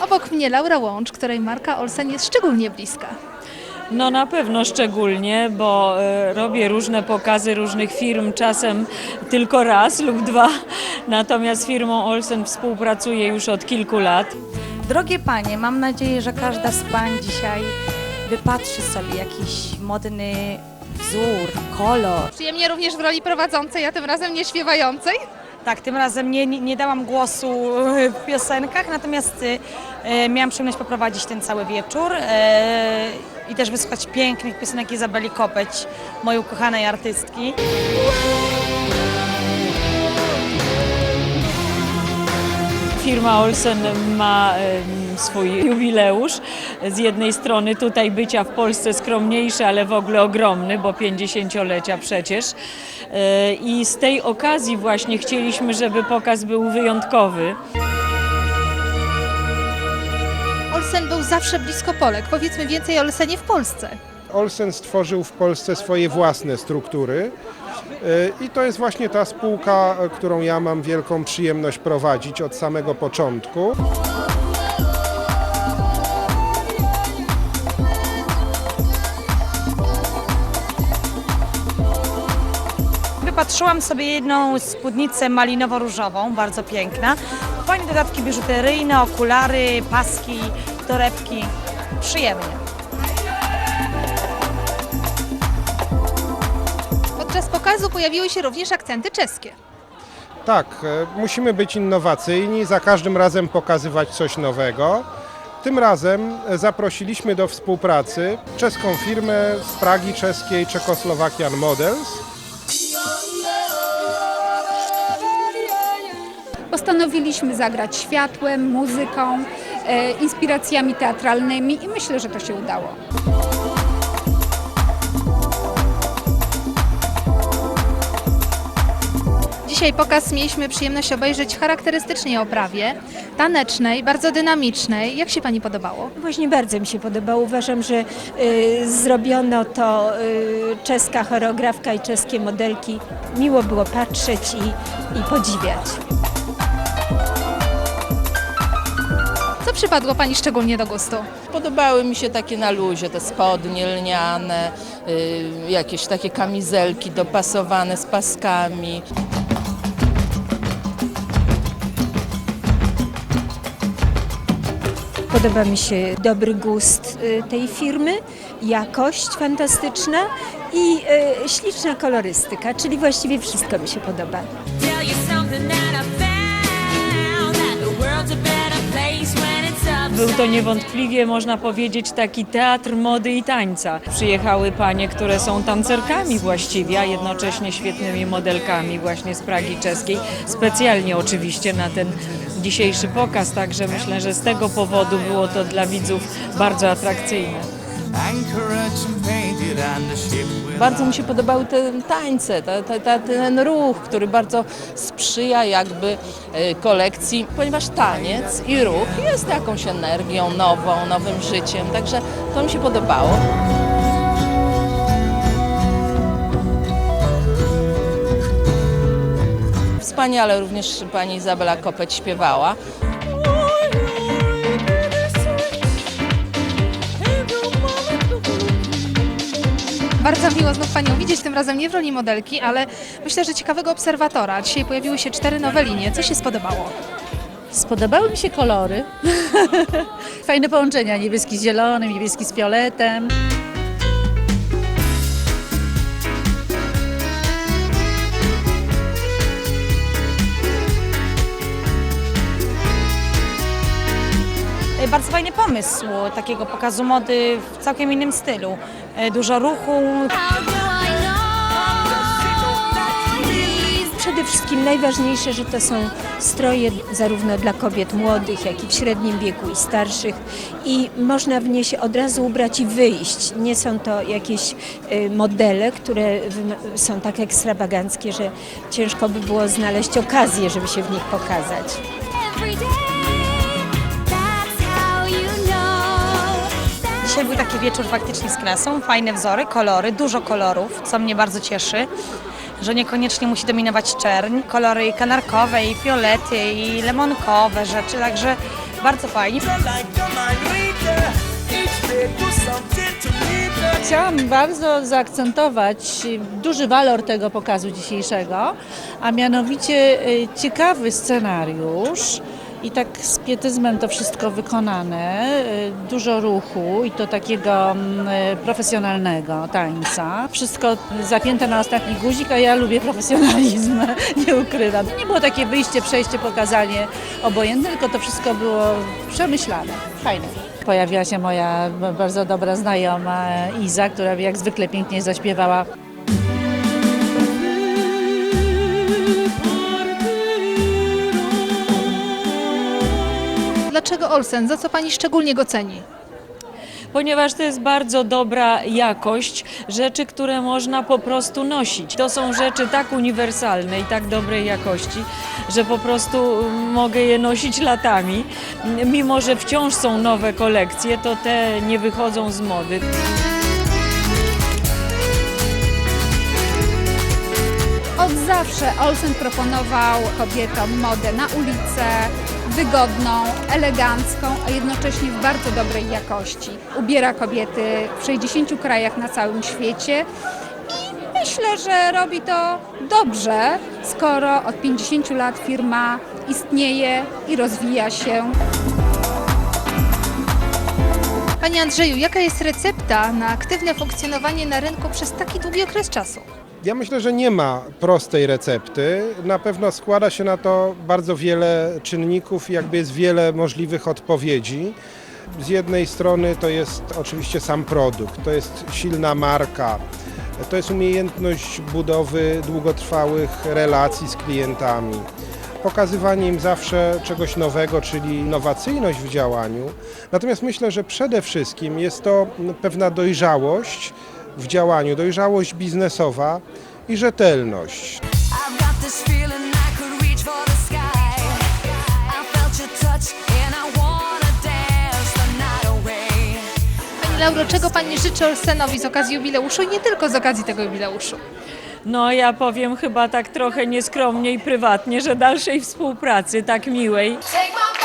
Obok mnie Laura Łącz, której marka Olsen jest szczególnie bliska. No na pewno szczególnie, bo e, robię różne pokazy różnych firm, czasem tylko raz lub dwa. Natomiast z firmą Olsen współpracuję już od kilku lat. Drogie panie, mam nadzieję, że każda z pań dzisiaj wypatrzy sobie jakiś modny wzór, kolor. Przyjemnie również w roli prowadzącej, a tym razem nie śpiewającej. Tak, tym razem nie, nie dałam głosu w piosenkach, natomiast e, miałam przyjemność poprowadzić ten cały wieczór e, i też wysłuchać pięknych piosenek Izabeli Kopeć, mojej ukochanej artystki. Firma Olsen ma swój jubileusz. Z jednej strony tutaj bycia w Polsce skromniejszy, ale w ogóle ogromny, bo 50-lecia przecież. E, I z tej okazji właśnie chcieliśmy, żeby pokaz był wyjątkowy. Olsen był zawsze blisko Polek. Powiedzmy więcej o Olsenie w Polsce. Olsen stworzył w Polsce swoje własne struktury i to jest właśnie ta spółka, którą ja mam wielką przyjemność prowadzić od samego początku. Wypatrzyłam sobie jedną spódnicę malinowo-różową, bardzo piękna. Fajne dodatki biżuteryjne, okulary, paski, torebki. Przyjemnie. Podczas pokazu pojawiły się również akcenty czeskie. Tak, y, musimy być innowacyjni, za każdym razem pokazywać coś nowego. Tym razem y, zaprosiliśmy do współpracy czeską firmę z Pragi czeskiej Czechoslowakian Models. Postanowiliśmy zagrać światłem, muzyką, e, inspiracjami teatralnymi i myślę, że to się udało. Dzisiaj pokaz mieliśmy przyjemność obejrzeć w charakterystycznej oprawie, tanecznej, bardzo dynamicznej. Jak się Pani podobało? Właśnie bardzo mi się podobało. Uważam, że y, zrobiono to y, czeska choreografka i czeskie modelki. Miło było patrzeć i, i podziwiać. Co przypadło Pani szczególnie do gustu? Podobały mi się takie na luzie, te spodnie lniane, y, jakieś takie kamizelki dopasowane z paskami. Podoba mi się dobry gust y, tej firmy, jakość fantastyczna i y, śliczna kolorystyka, czyli właściwie wszystko mi się podoba. Był to niewątpliwie, można powiedzieć, taki teatr mody i tańca. Przyjechały panie, które są tancerkami właściwie, a jednocześnie świetnymi modelkami właśnie z Pragi czeskiej. Specjalnie oczywiście na ten dzisiejszy pokaz, także myślę, że z tego powodu było to dla widzów bardzo atrakcyjne. Bardzo mi się podobały te tańce, te, te, te, ten ruch, który bardzo sprzyja jakby e, kolekcji, ponieważ taniec i ruch jest jakąś energią nową, nowym życiem, także to mi się podobało. Wspaniale również pani Izabela Kopeć śpiewała. Bardzo miło znów Panią widzieć, tym razem nie w roli modelki, ale myślę, że ciekawego obserwatora. Dzisiaj pojawiły się cztery nowe linie. Co się spodobało? Spodobały mi się kolory. Fajne połączenia, niebieski z zielonym, niebieski z fioletem. Bardzo fajny pomysł takiego pokazu mody w całkiem innym stylu. E, Dużo ruchu? Przede wszystkim najważniejsze, że to są stroje zarówno dla kobiet młodych, jak i w średnim wieku i starszych i można w nie się od razu ubrać i wyjść. Nie są to jakieś y, modele, które są tak ekstrawaganckie, że ciężko by było znaleźć okazję, żeby się w nich pokazać. Dzisiaj był taki wieczór faktycznie z klasą, fajne wzory, kolory, dużo kolorów, co mnie bardzo cieszy, że niekoniecznie musi dominować czerń. Kolory i kanarkowe, i fiolety, i lemonkowe rzeczy, także bardzo fajnie. Chciałam bardzo zaakcentować duży walor tego pokazu dzisiejszego, a mianowicie y, ciekawy scenariusz i tak z pietyzmem to wszystko wykonane, y, dużo ruchu i to takiego mm, y, profesjonalnego tańca. Wszystko zapięte na ostatni guzik, a ja lubię profesjonalizm, nie ukrywam. Nie było takie wyjście, przejście, pokazanie obojętne, tylko to wszystko było przemyślane, fajne. Pojawiła się moja bardzo dobra znajoma Iza, która jak zwykle pięknie zaśpiewała. Dlaczego Olsen? Za co pani szczególnie go ceni? ponieważ to jest bardzo dobra jakość rzeczy, które można po prostu nosić. To są rzeczy tak uniwersalne i tak dobrej jakości, że po prostu mogę je nosić latami. Mimo, że wciąż są nowe kolekcje, to te nie wychodzą z mody. Od zawsze Olsen proponował kobietom modę na ulicę, wygodną, elegancką, a jednocześnie w bardzo dobrej jakości. Ubiera kobiety w 60 krajach na całym świecie i myślę, że robi to dobrze, skoro od 50 lat firma istnieje i rozwija się. Panie Andrzeju, jaka jest recepta na aktywne funkcjonowanie na rynku przez taki długi okres czasu? Ja myślę, że nie ma prostej recepty. Na pewno składa się na to bardzo wiele czynników jakby jest wiele możliwych odpowiedzi. Z jednej strony to jest oczywiście sam produkt, to jest silna marka, to jest umiejętność budowy długotrwałych relacji z klientami, pokazywanie im zawsze czegoś nowego, czyli innowacyjność w działaniu. Natomiast myślę, że przede wszystkim jest to pewna dojrzałość w działaniu, dojrzałość biznesowa i rzetelność. Pani Lauro, czego Pani życzy Olsenowi z okazji jubileuszu i nie tylko z okazji tego jubileuszu? No ja powiem chyba tak trochę nieskromnie i prywatnie, że dalszej współpracy tak miłej. Take my